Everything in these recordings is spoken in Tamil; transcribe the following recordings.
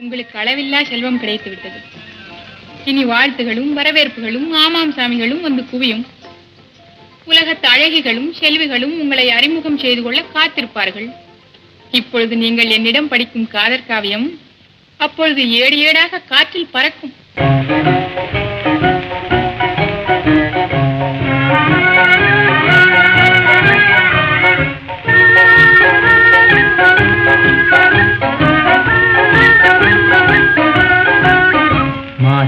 உங்களுக்கு அளவில்லா செல்வம் கிடைத்து விட்டது இனி வாழ்த்துகளும் வரவேற்புகளும் ஆமாம் சாமிகளும் வந்து குவியும். உலகத்து அழகிகளும் செல்விகளும் உங்களை அறிமுகம் செய்து கொள்ள காத்திருப்பார்கள். இப்பொழுது நீங்கள் என்னிடம் படிக்கும் காதற் காவியம் அப்பொழுது ஏடு ஏடாக காற்றில் பறக்கும்.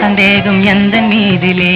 சந்தேகம் எந்த மீதிலே?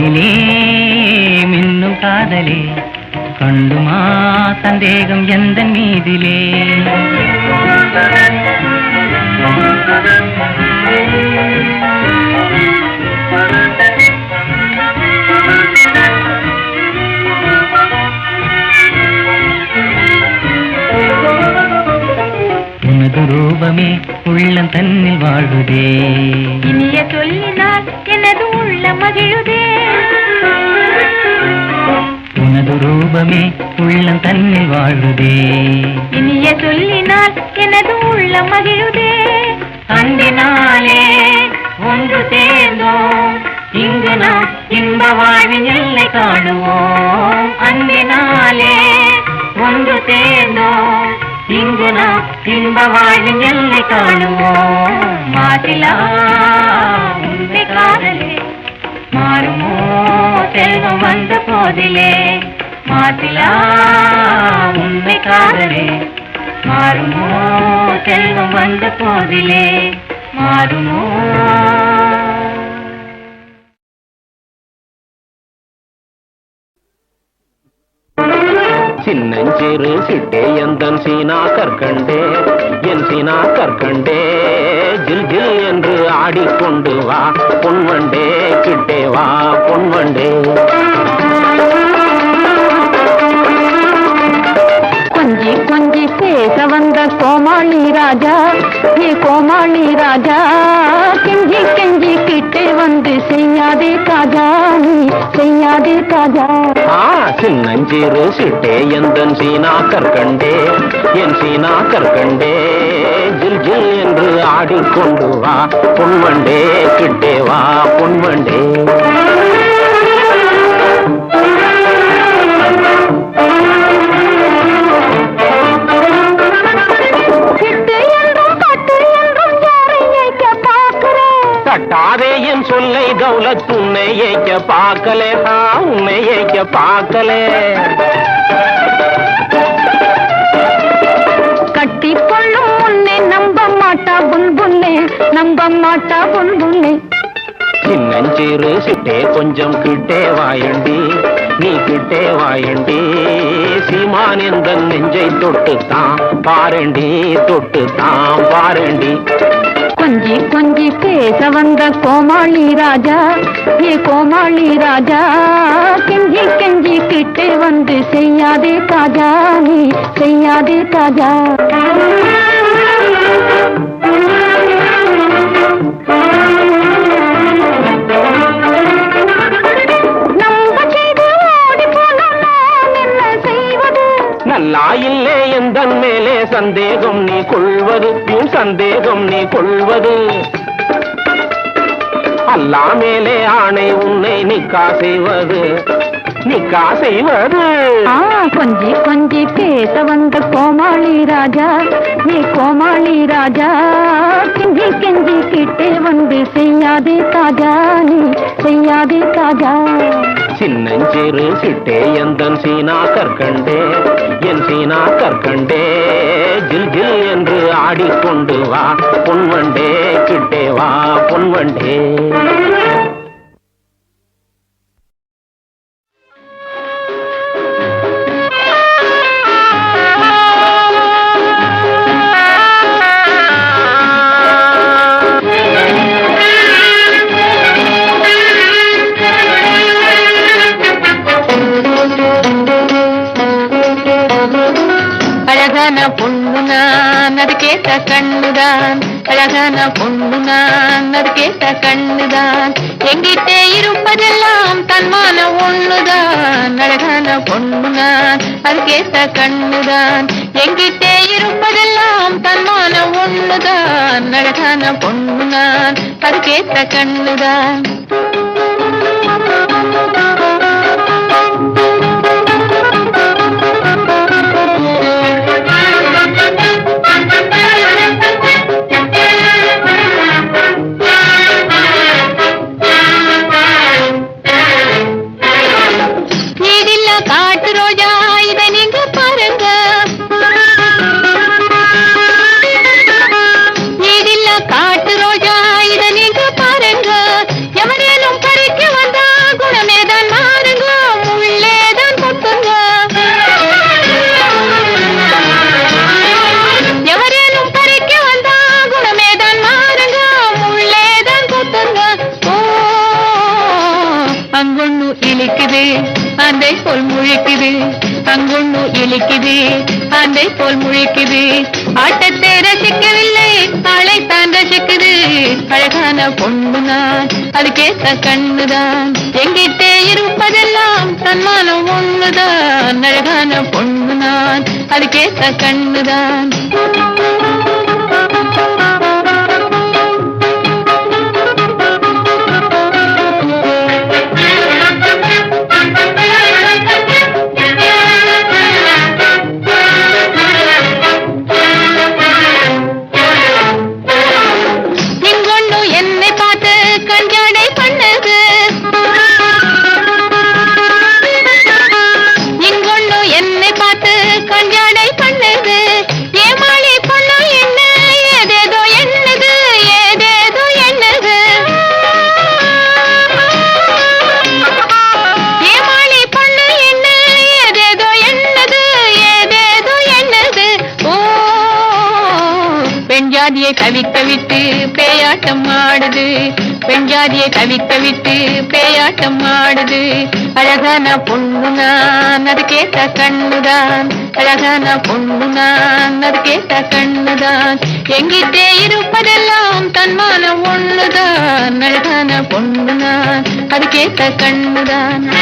கண்ணிலே மின்னும் காதலே கண்டுமா சந்தேகம் எந்த மீதிலே? உனது ரூபமே உள்ளம் தன்னில் வாழுதே. இனிய சொல்லினால் எனது உள்ள மகிழுதே. உனது ரூபமே உள்ளம் தன்னில் வாழுதே இனிய சொல்லினால் எனது உள்ள மகிழுதே அன்பினாலே ஒன்று சேர்ந்தோம் இங்கு நாம் இன்ப வாழ்வின் எல்லை காணுவோம் அன்பினாலே ஒன்று சேர்ந்தோம் இங்கு நாம் இன்ப வாழ்வின் எல்லை காணுவோம் மாசிலா உண்மை காதலே மாறுமோ? செல்வம் வந்த போதிலே மாசிலா உண்மை காதலே மாறுமோ? செல்வம் வந்த போதிலே மாறுமோ? சின்னஞ்சிறு சிட்டே எந்தன் சீனா கற்கண்டே என் சீனா கற்கண்டே ஜில் ஜில் என்று ஆடிக்கொண்டு வா பொன்வண்டே கிட்டே வா பொன்வண்டே. கொஞ்சி கொஞ்சி பேச வந்த கோமாளி ராஜா ஏ கோமாளி ராஜா கெஞ்சி கெஞ்சி கிட்டே வந்து செய்யாதே காஜா நீ செய்யாதே காஜா சின்னஞ்சிறு சிட்டே எந்தன் சீனா கற்கண்டே என் சீனா கற்கண்டே ஜில் ஜில் என்று ஆடிக்கொண்டு வா பொன்வண்டே கிட்டே வா பொன்வண்டே. தட்டாதே என் சொல்லை தௌலத் உன்னை ஏய்க்க பார்க்கலே ஆ, உன்னை ஏய்க்க பார்க்கலே. கட்டிக்கொள்ளும் முன்னே நம்ப மாட்டா புல்புல்லே நம்ப மாட்டா புல்புல்லே சின்னஞ்சிறு சிட்டே கொஞ்சம் கிட்டே வாயண்டி நீ கிட்டே வாயண்டி. சீமான் எந்த நெஞ்சை தொட்டு தான் பாரண்டி தொட்டு தான் பாரண்டி. கொஞ்சி கொஞ்சி பேச வந்த கோமாளி ராஜா ஏ கோமாளி ராஜா கெஞ்சி கெஞ்சி கிட்டே வந்து செய்யாதே காஜா நீ செய்யாதே காஜா நம்ப அல்லா இல்லே எந்த மேலே சந்தேகம் நீ கொள்வது உன் சந்தேகம் நீ கொள்வது. அல்லா மேலே ஆணை உன்னை நிக்கா செய்வது நிக்கா செய்வது. கொஞ்சி கொஞ்சி பேச வந்த கோமாளி ராஜா நீ கோமாளி ராஜா கெஞ்சி கெஞ்சி கிட்டே வந்து செய்யாதே தாஜா நீ செய்யாதே தாஜா. சின்னஞ்சிறு சிட்டே எந்தன் சீனா கற்கண்டே என் சீனா கற்கண்டே ஜில் ஜில் என்று ஆடிக்கொண்டு வா. பொன்வண்டே கிட்டே வா பொன்வண்டே. கேட்ட கண்ணுதான் அழகான பொண்ணு நான். அது கேட்ட கண்ணுதான் எங்கிட்டே இருப்பதெல்லாம் தன்மான ஒண்ணுதான். அழகான பொண்ணு நான் அது கேட்ட கண்ணுதான் எங்கிட்டே இருப்பதெல்லாம் தன்மான ஒண்ணுதான். அழகான பொண்ணு நான் அது கேட்ட கண்ணுதான். அழகான பொண்ணு நான் அதுக்கேத்த கண்ணுதான். எங்கிட்டே இருப்பதெல்லாம் தன்மானம் ஒண்ணுதான். அழகான பொண்ணு நான் அதுக்கேத்த கண்ணுதான். பெண்ஜாதியை தவிக்க விட்டு பேயாட்டம் ஆடுது. பெண்ஜாதியை தவிக்க விட்டு பேயாட்டம் ஆடுது. அழகான பொண்ணு நான் அது கேட்ட கண்ணுதான். அழகான பொண்ணு நான் அது கேட்ட கண்ணுதான். எங்கிட்டே இருப்பதெல்லாம் தன்மான ஒண்ணுதான். அழகான பொண்ணு நான் அது கேட்ட கண்ணுதான்.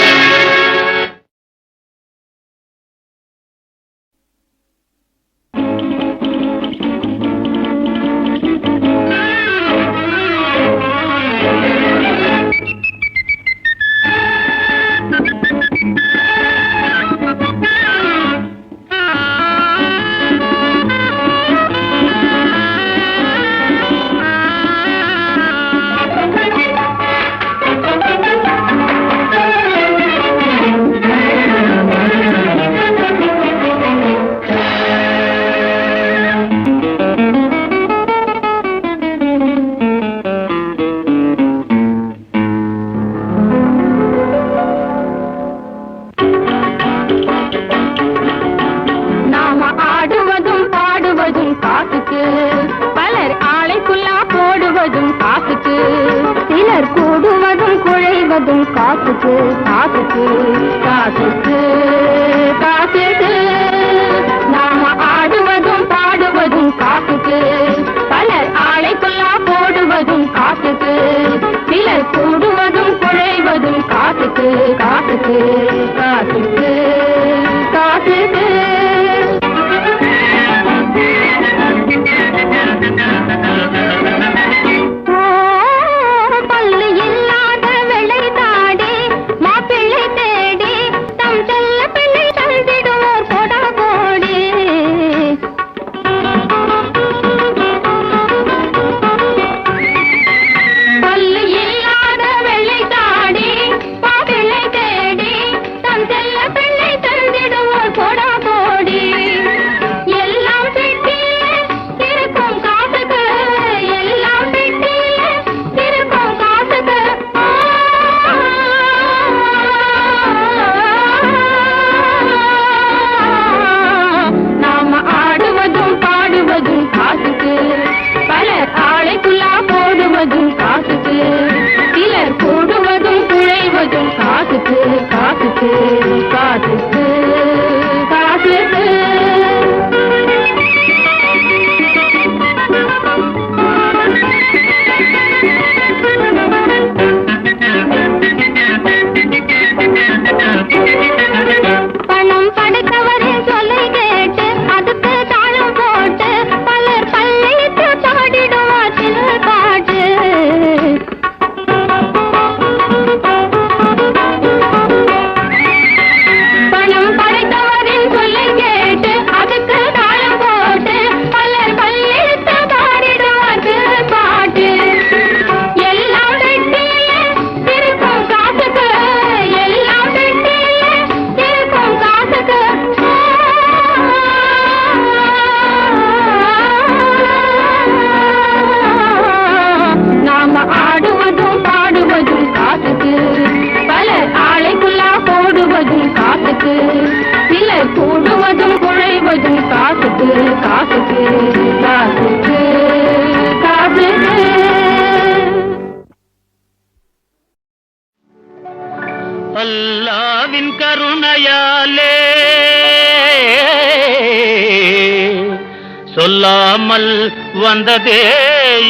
சொல்லாமல் வந்ததே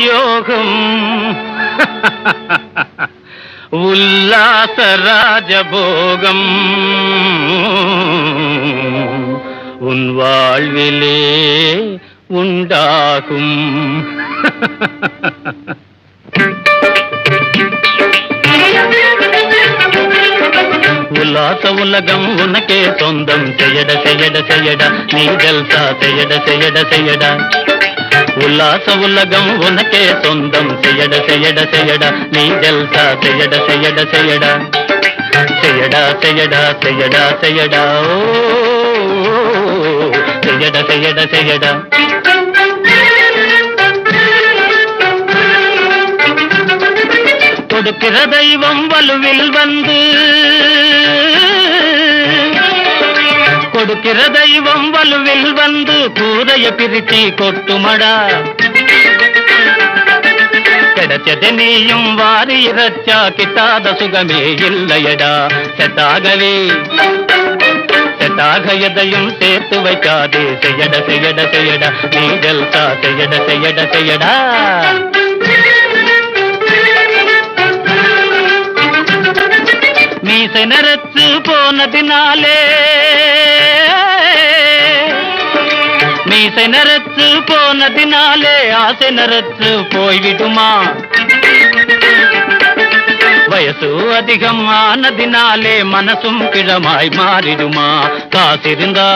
யோகம் உல்லாச ராஜபோகம் உன் வாழ்விலே உண்டாகும் Thank you. உல்லாச உலகம் உனக்கே சொந்தம். செய்யட செய்யட செய்யடா நீ ஜல்சா செய்யட செய்யட செய்யடா. உல்லாச உலகம் உனக்கே சொந்தம். செய்யட செய்யட செய்யடா நீ ஜல்சா செய்யட செய்யட செய்யடா. செய்யடா செய்யடா செய்யடா செய்யடா. ஓ செய்யட செய்யட செய்யடா. கொடுக்கிற தெய்வம் வலுவில் வந்து கொடுக்கிற தெய்வம் வலுவில் வந்து கூரைய பிரிச்சி கொட்டுமடா. கிடைச்சது நீயும் வாரி இறைச்சா கிட்டாத சுகமே இல்லையடா. செட்டாகவே செட்டாக எதையும் சேர்த்து வைக்காதே. செய்யட செய்யட செய்யடா. நீங்கள் தா செய்யட செய்யட செய்யடா. மீசை நரத்து போனதினாலே மீசை நரத்து போனதினாலே ஆசை நரத்து போய்விடுமா? வயசு அதிகம் ஆனதினாலே மனசும் கிழமாய் மாறிடுமா? காசிருந்தா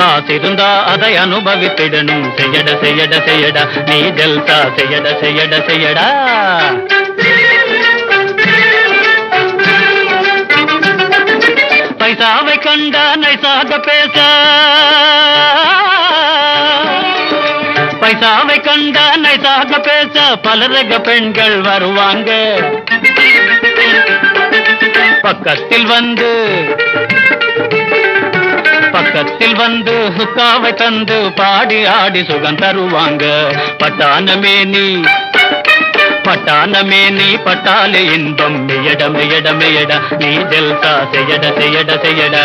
காசிருந்தா அதை அனுபவித்திடணும். செய்யட செய்யட செய்யடா நீ ஜல்சா செய்யட செய்யட செய்யடா. நைசாவை கண்டா நைசாக பேச. பைசாவை கண்டா நைசாக பேச பலரக பெண்கள் வருவாங்க. பக்கத்தில் வந்து பக்கத்தில் வந்து ஹுக்காவை தந்து பாடி ஆடி சுகம் தருவாங்க. பட்டானமே நீ பட்டானமே நீ பட்டாலே இன்பம் மெயட மெயட மெயட நீ ஜல்சா செய்யட செய்யட செய்யடா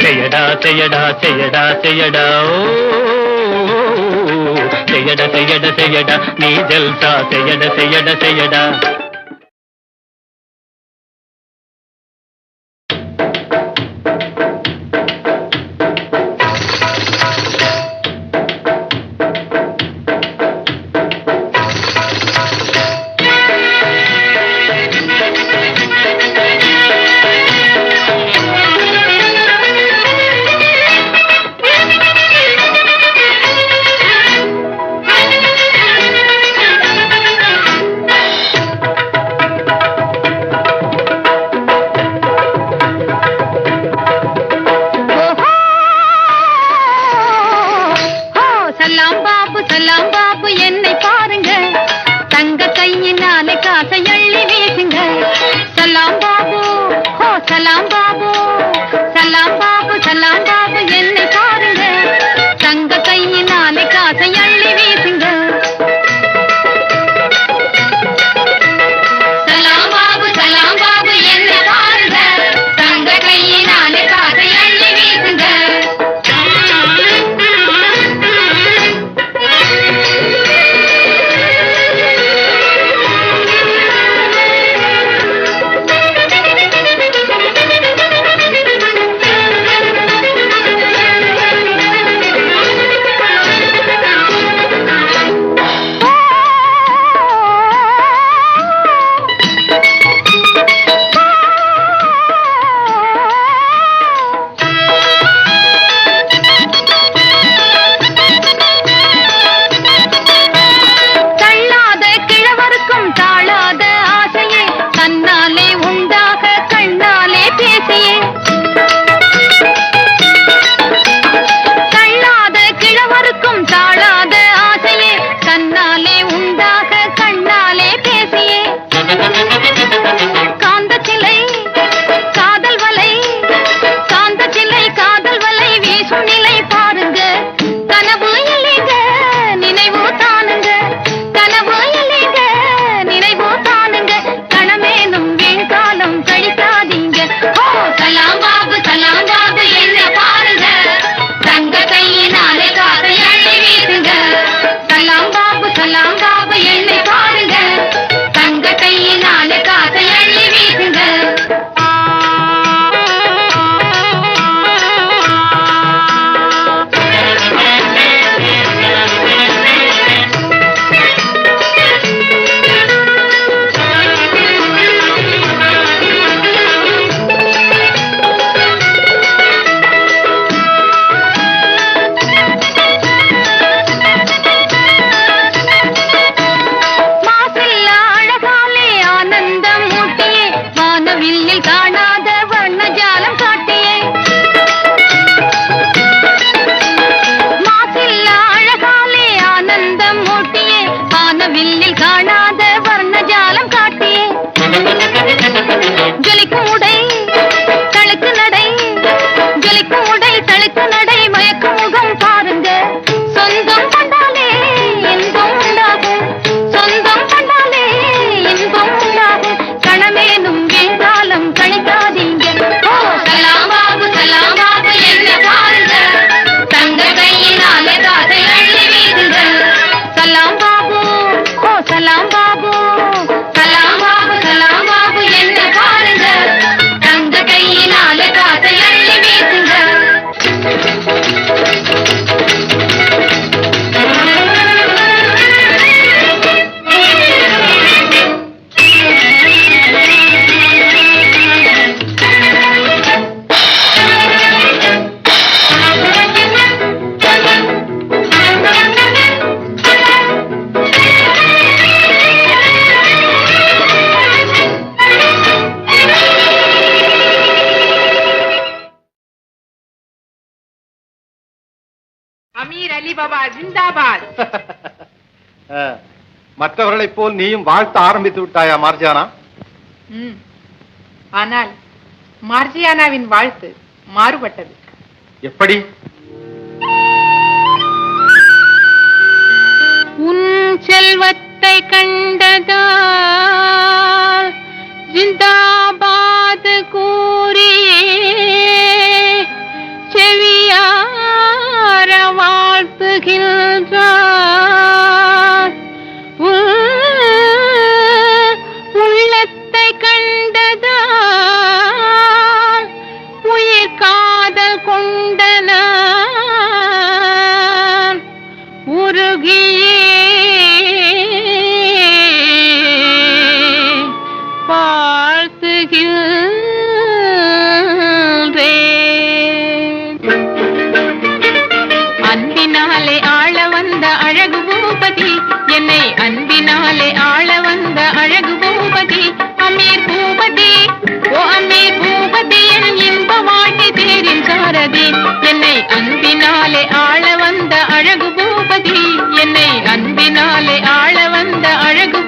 செய்யடா செய்யடா செய்யடா செய்யடா ஓ செய்யட செய்யட செய்யடா நீ ஜல்சா செய்யட செய்யட செய்யடா மற்றவர்களைப் போல் நீயும் வாழ்த்த ஆரம்பித்து விட்டாயா மார்ஜியானா? ஆனால் மார்ஜியானாவின் வாழ்த்து மாறுபட்டது. எப்படி? உன் செல்வத்தை கண்டதா ஜிந்தாபாத் கூறியே செவி வாழ்த்துகின்றார் பூபதி என்னை அன்பினாலே ஆள வந்த அழகு பூபதி. என்னை அன்பினாலே ஆள வந்த அழகு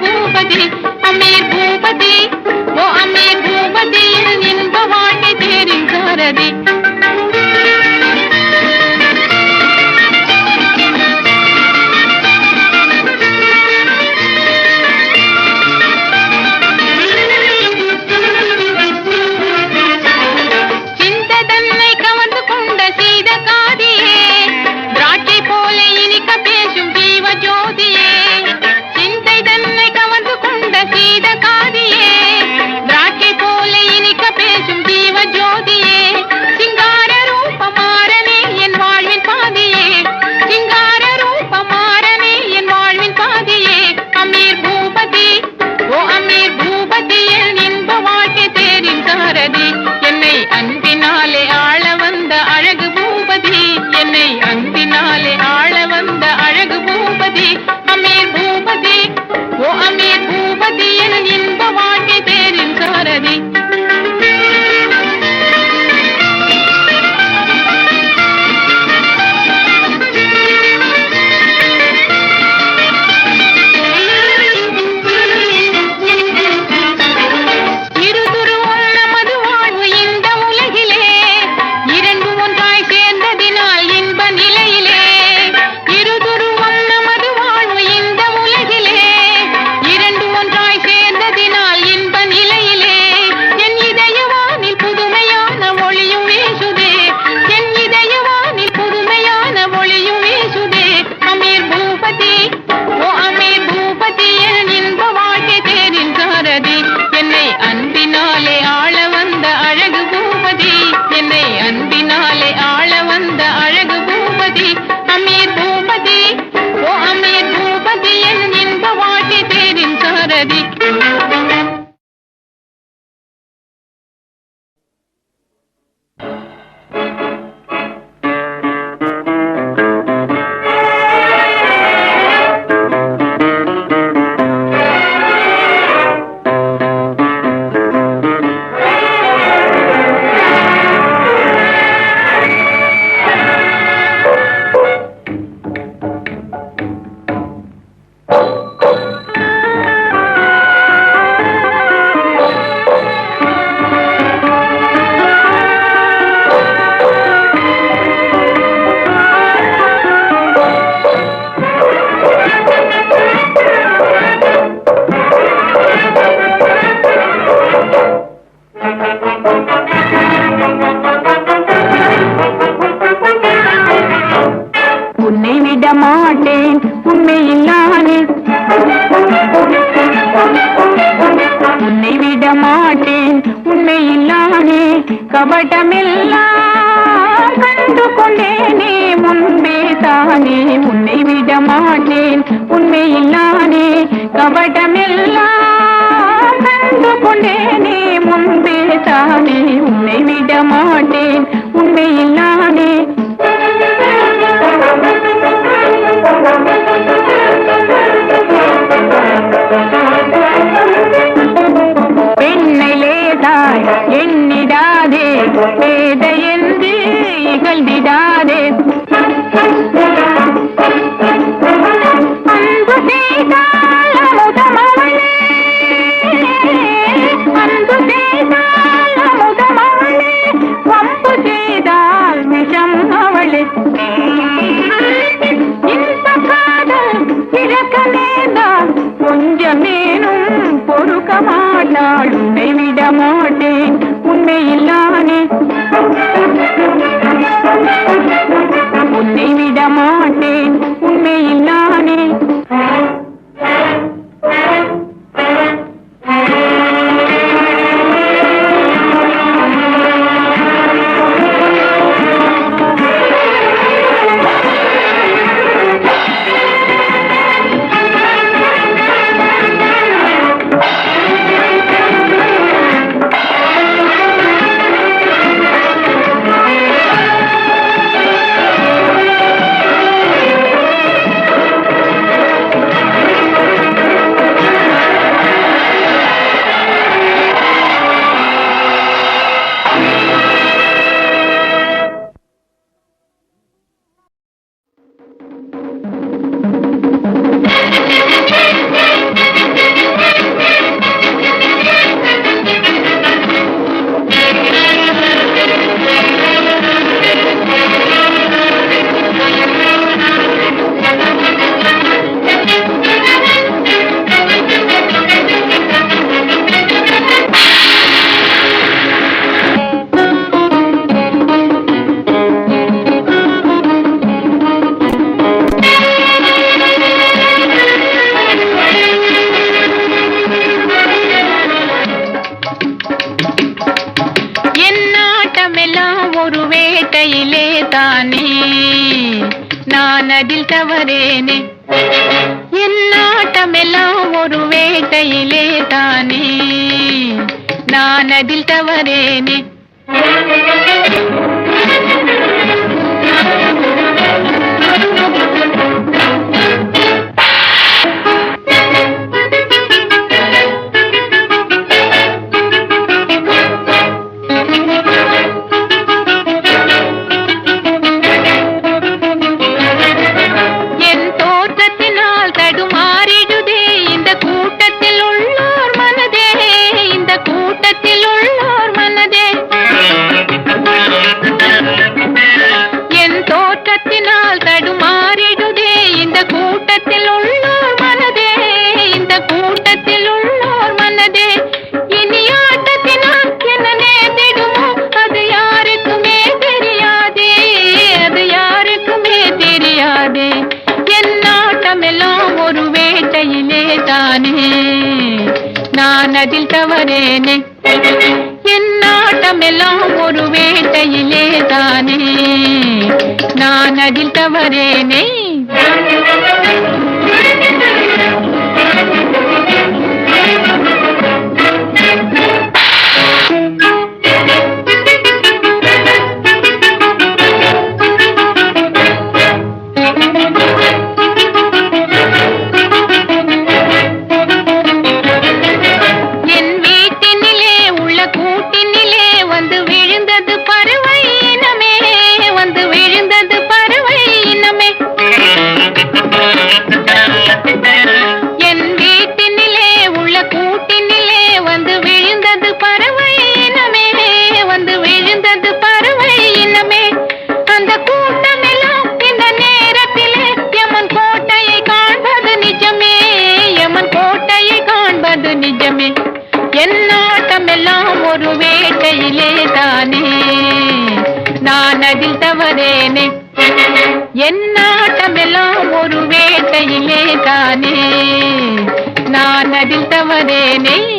நான் அதில்